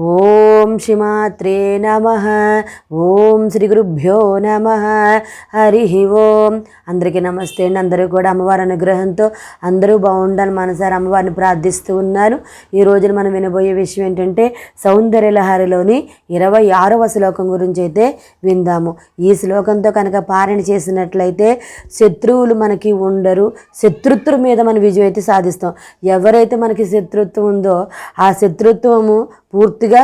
ఓం శ్రీమాత్రే నమ. ఓం శ్రీ గురుభ్యో నమ. హరి ఓం. అందరికీ నమస్తే అండి. అందరూ కూడా అమ్మవారి అనుగ్రహంతో అందరూ బాగుండాలి మనసారి అమ్మవారిని ప్రార్థిస్తూ ఉన్నాను. ఈ రోజున మనం వినబోయే విషయం ఏంటంటే సౌందర్యలహరిలోని ఇరవై ఆరవ శ్లోకం గురించి అయితే విందాము. ఈ శ్లోకంతో కనుక పారణ చేసినట్లయితే శత్రువులు మనకి ఉండరు. శత్రుత్వం మీద మన విజయం అయితే సాధిస్తాం. ఎవరైతే మనకి శత్రుత్వం ఉందో ఆ శత్రుత్వము పూర్తిగా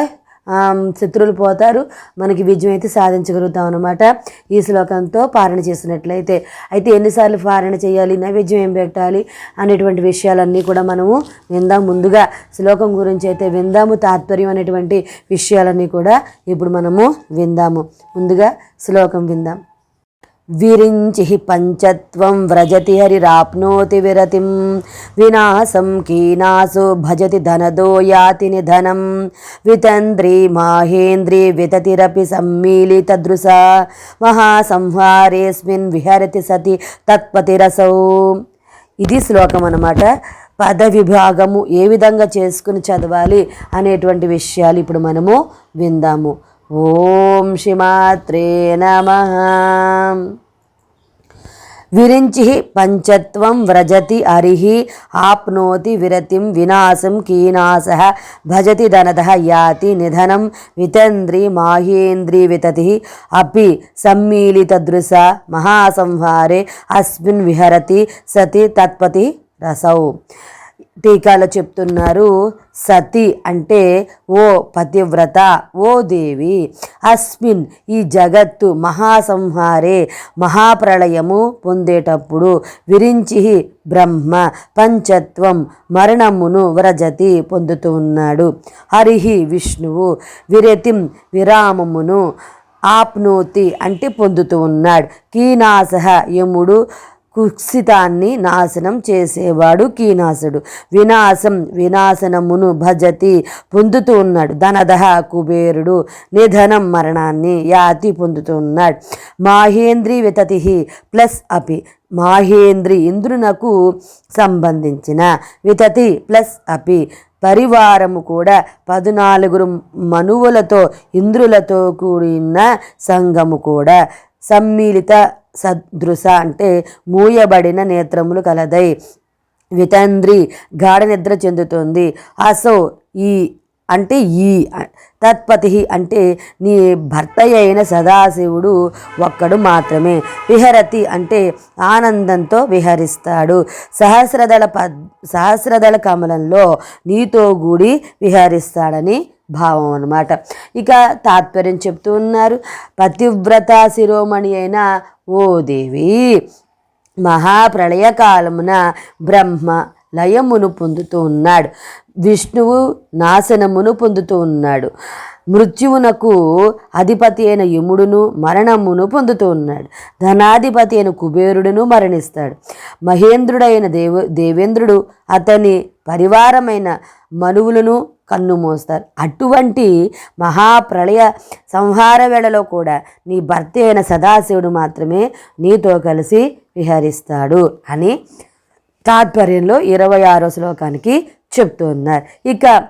శత్రువులు పోతారు. మనకి విజయం అయితే సాధించగలుగుతాం అనమాట ఈ శ్లోకంతో పారణ చేసినట్లయితే అయితే ఎన్నిసార్లు పారణ చేయాలి నైవేద్యం ఏం పెట్టాలి అనేటువంటి విషయాలన్నీ కూడా మనము విందాం ముందుగా. శ్లోకం గురించి అయితే విందాము తాత్పర్యం అనేటువంటి విషయాలన్నీ కూడా ఇప్పుడు మనము విందాము. ముందుగా శ్లోకం విందాం. విరించి పంచత్వం వ్రజతి హరిరాప్నోతి విరతిం వినాశం కీనాసు భజతి ధనదో యాతి నిధనం వితంద్రి మాహేంద్రి వితతిరపి సమ్మీలితదృశ మహాసంహారేస్మిన్ విహరతి సతి తత్పతిరసౌ ఇది శ్లోకం అన్నమాట. పద విభాగము ఏ విధంగా చేసుకుని చదవాలి అనేటువంటి విషయాలు ఇప్పుడు మనము విందాము. ఓం శిమాత్రే నమ. విరించి పంచత్వం వ్రజతి హరి ఆప్నోతి విరతిం వినాశం కీనాశ భజతి ధనద యాతి నిధనం వితంద్రి మాహేంద్రి వితతి. అపి సమ్మీలితదృశ మహాసంహారే అస్మిన్ విహరతి సతి తత్పతి రసౌ. టీకాలో చెప్తున్నారు సతి అంటే ఓ పతివ్రత ఓ దేవి. అస్మిన్ ఈ జగత్తు మహాసంహారే మహాప్రళయము పొందేటప్పుడు విరించి బ్రహ్మ పంచత్వం మరణమును వ్రజతి పొందుతూ ఉన్నాడు. హరిహి విష్ణువు విరతిం విరామమును ఆప్నోతి అంటే పొందుతూ ఉన్నాడు. కీనాసహ యముడు కుత్సితాన్ని నాశనం చేసేవాడు కీనాసుడు వినాశం వినాశనమును భజతి పొందుతూ ఉన్నాడు. ధనదహ కుబేరుడు నిధనం మరణాన్ని యాతి పొందుతూ ఉన్నాడు. మాహేంద్రి వితతి ప్లస్ అపి. మాహేంద్రి ఇంద్రునకు సంబంధించిన వితతి ప్లస్ అపి. పరివారము కూడా పద్నాలుగురు మనువులతో ఇంద్రులతో కూడిన సంఘము కూడా. సమ్మిళిత సదృశ అంటే మూయబడిన నేత్రములు కలదై. వితంద్రి గాఢ నిద్ర చెందుతుంది. అసో ఈ అంటే ఈ తత్పతి అంటే నీ భర్త అయిన సదాశివుడు ఒక్కడు మాత్రమే. విహరతి అంటే ఆనందంతో విహరిస్తాడు. సహస్రదళ పద్ సహస్రదళ కమలంలో నీతో గూడి విహరిస్తాడని భావం అనమాట ఇక తాత్పర్యం చెప్తూ ఉన్నారు. పతివ్రత శిరోమణి అయిన ఓ దేవి మహాప్రళయకాలమున బ్రహ్మ లయమును పొందుతూ ఉన్నాడు. విష్ణువు నాశనమును పొందుతూ ఉన్నాడు. మృత్యువునకు అధిపతి అయిన యముడును మరణమును పొందుతూ ఉన్నాడు. ధనాధిపతి అయిన కుబేరుడును మరణిస్తాడు. మహేంద్రుడైన దేవ దేవేంద్రుడు అతని పరివారమైన మనువులను కన్ను మోస్తారు. అటువంటి మహాప్రళయ సంహార వేళలో కూడా నీ భర్త అయిన సదాశివుడు మాత్రమే నీతో కలిసి విహరిస్తాడు అని తాత్పర్యంలో ఇరవై ఆరో శ్లోకానికి చెప్తున్నారు. ఇక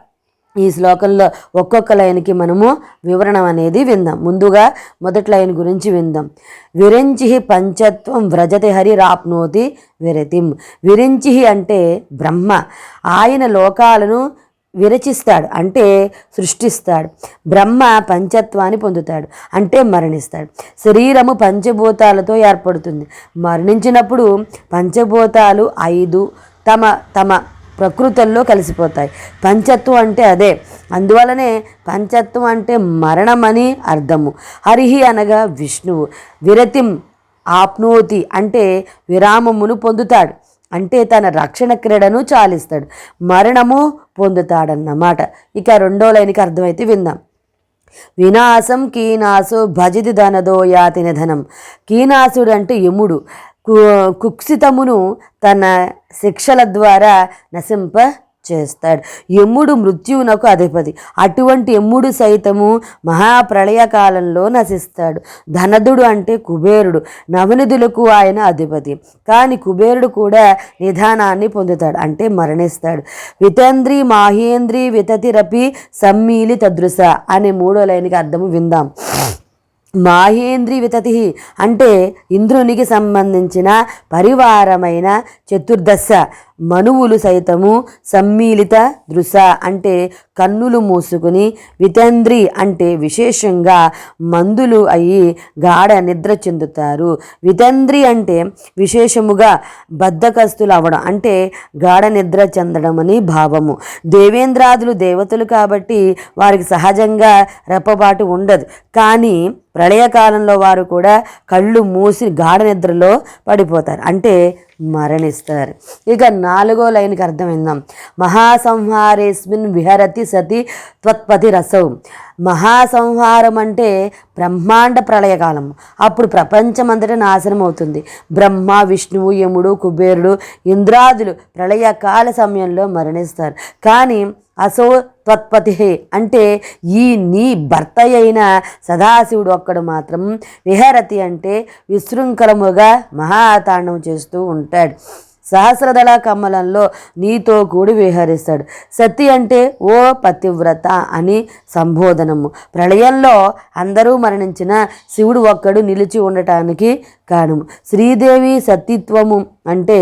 ఈ శ్లోకంలో ఒక్కొక్క లైన్కి మనము వివరణ అనేది విందాం. ముందుగా మొదటి లైన్ గురించి విందాం. విరించి పంచత్వం వ్రజతి హరి రాప్నోతి విరతిం. విరించి అంటే బ్రహ్మ. ఆయన లోకాలను విరచిస్తాడు. అంటే సృష్టిస్తాడు. బ్రహ్మ పంచత్వాన్ని పొందుతాడు. అంటే మరణిస్తాడు. శరీరము పంచభూతాలతో ఏర్పడుతుంది. మరణించినప్పుడు పంచభూతాలు ఐదు తమ తమ ప్రకృతుల్లో కలిసిపోతాయి. పంచత్వం అంటే అదే. అందువలనే పంచత్వం అంటే మరణమని అర్థము. హరిహి అనగా విష్ణువు. విరతిం ఆప్నోతి అంటే విరామమును పొందుతాడు. అంటే తన రక్షణ క్రీడను చాలిస్తాడు. మరణము పొందుతాడన్నమాట. ఇక రెండో లైన్కి అర్థమైతే విందాం. వినాశం కీనాసు భజితి ధనదో యాతి నిధనం కీనాసుడు అంటే యముడు. కు కుక్షితమును తన శిక్షల ద్వారా నశింప చేస్తాడు. యముడు మృత్యువునకు అధిపతి. అటువంటి యముడు సైతము మహాప్రళయ కాలంలో నశిస్తాడు. ధనదుడు అంటే కుబేరుడు. నవనిధులకు ఆయన అధిపతి. కానీ కుబేరుడు కూడా నిధానాన్ని పొందుతాడు. అంటే మరణిస్తాడు. వితంద్రి మాహేంద్రి వితతిరపి సమ్మీలి తదృశ అనే మూడో లైన్కి అర్థము విందాం. మాహేంద్రి వితతి అంటే ఇంద్రునికి సంబంధించిన పరివారమైన చతుర్దశ. మనువులు సైతము సమ్మిళిత దృశ అంటే కన్నులు మూసుకుని వితంద్రి అంటే విశేషంగా మందులు అయి గాఢ నిద్ర చెందుతారు. వితంద్రి అంటే విశేషముగా బద్ధకస్తులు అవడం అంటే గాఢ నిద్ర చెందడం అని భావము. దేవేంద్రాదులు దేవతలు కాబట్టి వారికి సహజంగా రెప్పబాటు ఉండదు. కానీ ప్రళయకాలంలో వారు కూడా కళ్ళు మూసి గాఢ నిద్రలో పడిపోతారు. అంటే మరణిస్తారు. ఇక నాలుగో లైన్కి అర్థమైందాం. మహాసంహారేస్మిన్ విహరతి సతి త్వత్పతి రసౌ. మహాసంహారం అంటే బ్రహ్మాండ ప్రళయకాలం. అప్పుడు ప్రపంచమంతటా నాశనం అవుతుంది బ్రహ్మ విష్ణువు యముడు కుబేరుడు ఇంద్రాదులు ప్రళయకాల సమయంలో మరణిస్తారు. కానీ అసో త్వత్పతి అంటే ఈ నీ భర్త అయిన సదాశివుడు ఒక్కడు మాత్రం విహరతి అంటే విశృంఖలముగా మహాతాండవం చేస్తూ ఉంటాడు. సహస్రదళ కమలంలో నీతో కూడి విహరిస్తాడు. సతి అంటే ఓ పతివ్రత అని సంబోధనము. ప్రళయంలో అందరూ మరణించిన శివుడు ఒక్కడు నిలిచి ఉండటానికి కారణము. శ్రీదేవి సతీత్వము అంటే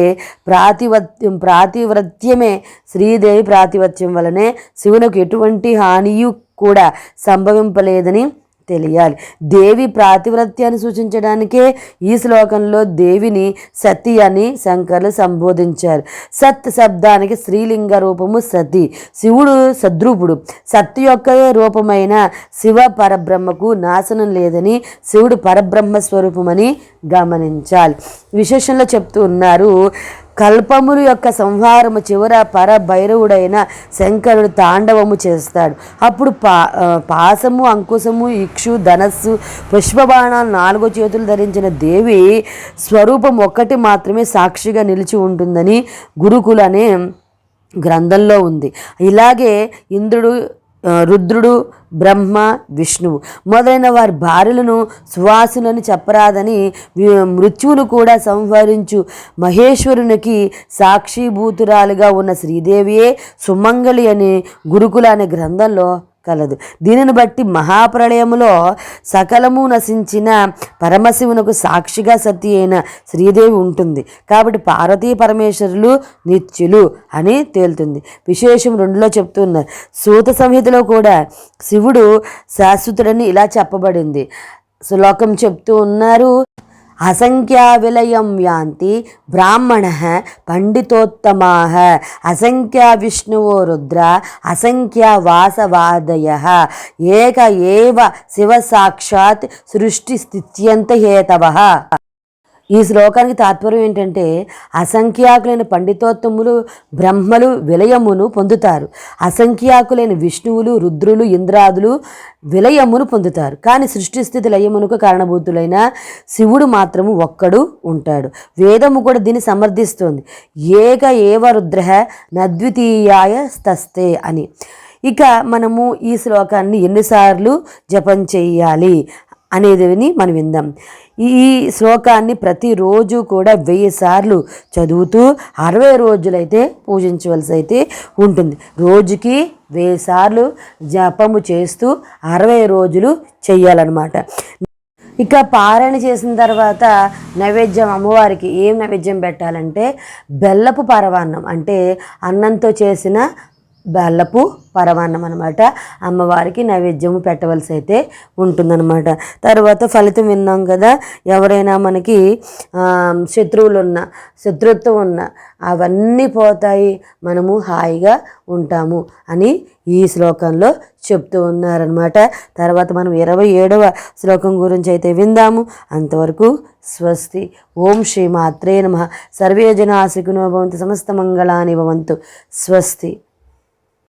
ప్రాతివత్యం ప్రాతివ్రత్యమే. శ్రీదేవి ప్రాతివత్యం వలనే శివునికి ఎటువంటి హానియు కూడా సంభవింపలేదని తెలియాలి. దేవి ప్రాతివ్రత్యాన్ని సూచించడానికే ఈ శ్లోకంలో దేవిని సతి అని శంకర్లు సంబోధించారు. సత్ శబ్దానికి స్త్రీలింగ రూపము సతి. శివుడు సద్రూపుడు. సత్ యొక్క రూపమైన శివ పరబ్రహ్మకు నాశనం లేదని శివుడు పరబ్రహ్మ స్వరూపమని గమనించాలి. విశేషంలో చెప్తూ ఉన్నారు. కల్పములు యొక్క సంహారము చివర పరభైరవుడైన శంకరుడు తాండవము చేస్తాడు. అప్పుడు పా పాసము అంకుశము ఇక్షు ధనస్సు పుష్పబాణాలు నాలుగో చేతులు ధరించిన దేవి స్వరూపం ఒక్కటి మాత్రమే సాక్షిగా నిలిచి ఉంటుందని గురుకులనే గ్రంథంలో ఉంది. ఇలాగే ఇంద్రుడు రుద్రుడు బ్రహ్మ విష్ణువు. మొదలైన వారి భార్యలను సువాసులను చెప్పరాదని మృత్యువును కూడా సంహరించు మహేశ్వరునికి సాక్షిభూతురాలుగా ఉన్న శ్రీదేవియే సుమంగళి అని గురుకుల అనే గ్రంథంలో కలదు. దీనిని బట్టి మహాప్రళయములో సకలము నశించిన పరమశివునకు సాక్షిగా సతి అయిన శ్రీదేవి ఉంటుంది. కాబట్టి పార్వతీ పరమేశ్వరులు నిత్యులు అని తేలుతుంది. విశేషం రెండులో చెప్తున్నారు. సూత సంహితలో కూడా శివుడు శాశ్వతుడని ఇలా చెప్పబడింది. శ్లోకం చెప్తూ ఉన్నారు. அசங்கியாவிலயம் யாந்தி பிராமண பண்டிதோத்தமாக. அசங்கியா விஷ்ணுவோ ருத்ரா அசங்கியா வாசவாதய ஏக ஏவ சிவசாட்சாத் சிருஷ்டி ஸ்தித்யந்த ஹேதவ ఈ శ్లోకానికి తాత్పర్యం ఏంటంటే అసంఖ్యాకులైన పండితోత్తములు బ్రహ్మలు విలయమును పొందుతారు. అసంఖ్యాకులైన విష్ణువులు రుద్రులు ఇంద్రాదులు విలయమును పొందుతారు. కానీ సృష్టి స్థితి లయమునకు కారణభూతులైన శివుడు మాత్రము ఒక్కడు ఉంటాడు. వేదము కూడా దీన్ని సమర్థిస్తోంది. ఏక ఏవ రుద్ర నద్వితీయాయ స్తస్తే అని. ఇక మనము ఈ శ్లోకాన్ని ఎన్నిసార్లు జపం చేయాలి అనేదిని మనం విందాం. ఈ శ్లోకాన్ని ప్రతిరోజు కూడా వెయ్యి సార్లు చదువుతూ అరవై రోజులైతే పూజించవలసి అయితే ఉంటుంది. రోజుకి వెయ్యి సార్లు జపము చేస్తూ అరవై రోజులు చెయ్యాలన్నమాట. ఇక పారాయణ చేసిన తర్వాత నైవేద్యం అమ్మవారికి ఏం నైవేద్యం పెట్టాలంటే బెల్లపు పరవాన్నం అంటే అన్నంతో చేసిన బెల్లపు పరమాన్నం అనమాట అమ్మవారికి నైవేద్యము పెట్టవలసి అయితే ఉంటుందన్నమాట. తర్వాత ఫలితం విన్నాం కదా ఎవరైనా మనకి శత్రువులు ఉన్న శత్రుత్వం ఉన్న అవన్నీ పోతాయి మనము హాయిగా ఉంటాము అని ఈ శ్లోకంలో చెప్తూ ఉన్నారనమాట తర్వాత మనం ఇరవై ఏడవ శ్లోకం గురించి అయితే విందాము. అంతవరకు స్వస్తి. ఓం శ్రీ మాత్రే నమ. సర్వే జనా సుఖినో భవంతు సమస్త మంగళాని భవంతు. స్వస్తి.